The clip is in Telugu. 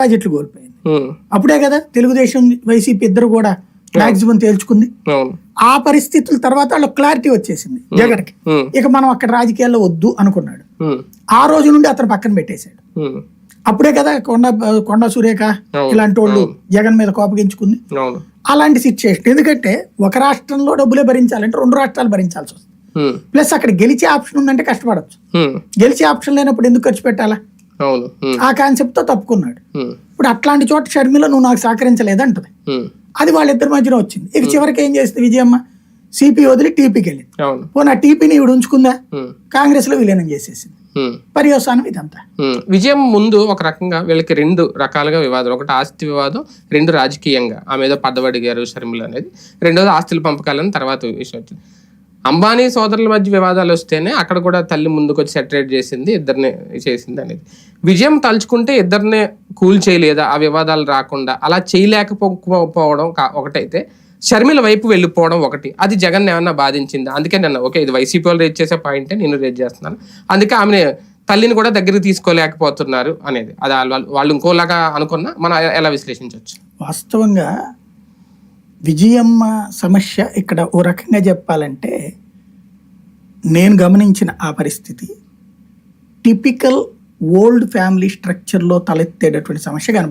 ప్రాజెక్టులు కోల్పోయింది. అప్పుడే కదా తెలుగుదేశం వైసీపీ ఇద్దరు కూడా మాక్సిమం తేల్చుకుంది. ఆ పరిస్థితుల తర్వాత వాళ్ళకి క్లారిటీ వచ్చేసింది జగన్కి. ఇక మనం అక్కడ రాజకీయాల్లో వద్దు అనుకున్నాడు. ఆ రోజు నుండి అతను పక్కన పెట్టేశాడు. అప్పుడే కదా కొండ కొండ సురేఖ ఇలాంటి వాళ్ళు జగన్ మీద కోపగించుకుంది. అలాంటి సిచ్యుయేషన్ ఎందుకంటే ఒక రాష్ట్రంలో డబ్బులే భరించాలంటే రెండు రాష్ట్రాలు భరించాల్సి వస్తుంది. ప్లస్ అక్కడ గెలిచే ఆప్షన్ ఉందంటే కష్టపడచ్చు. గెలిచే ఆప్షన్ లేనప్పుడు ఎందుకు ఖర్చు పెట్టాలా? ఆ కాన్సెప్ట్తో తప్పుకున్నాడు ఇప్పుడు అట్లాంటి చోట షర్మిల నువ్వు నాకు సహకరించలేదంటది అది వాళ్ళిద్దరి మధ్యన వచ్చింది. ఇక చివరికి ఏం చేస్తుంది విజయమ్మ? సిపి వదిలి టీపీకి వెళ్ళింది. పోనీ ఆ టీపీని ఇవిడ ఉంచుకుందా? కాంగ్రెస్లో విలీనం చేసేసింది. పర్యవసానం ఇదంతా. విజయం ముందు ఒక రకంగా వీళ్ళకి రెండు రకాలుగా వివాదాలు. ఒకటి ఆస్తి వివాదం రెండు రాజకీయంగా. ఆమె ఏదో పద్దవడిగారు షర్మిల అనేది. రెండోది ఆస్తుల పంపకాలని తర్వాత విషయం వచ్చింది. అంబానీ సోదరుల మధ్య వివాదాలు వస్తేనే అక్కడ కూడా తల్లి ముందుకొచ్చి సెటరేట్ చేసింది ఇద్దరిని చేసింది అనేది. విజయం తలుచుకుంటే ఇద్దరినే కూల్ చేయలేదా? ఆ వివాదాలు రాకుండా. అలా చేయలేకపోవడం కా- ఒకటైతే షర్మిల వైపు వెళ్ళిపోవడం ఒకటి. అది జగన్ ఏమన్నా బాధించింది? అందుకే నేను ఓకే ఇది వైసీపీ వాళ్ళు రేజ్ చేసే పాయింటే నేను రేజ్ చేస్తున్నాను. అందుకే ఆమె తల్లిని కూడా దగ్గరికి తీసుకోలేకపోతున్నారు అనేది. అది వాళ్ళు వాళ్ళు ఇంకోలాగా అనుకున్నా మనం ఎలా విశ్లేషించవచ్చు? వాస్తవంగా విజయమ్మ సమస్య ఇక్కడ ఓ రకంగా చెప్పాలంటే నేను గమనించిన ఆ పరిస్థితి. టిపికల్ ఓల్డ్ ఫ్యామిలీ స్ట్రక్చర్లో తలెత్తేటటువంటి సమస్య కనబడుతుంది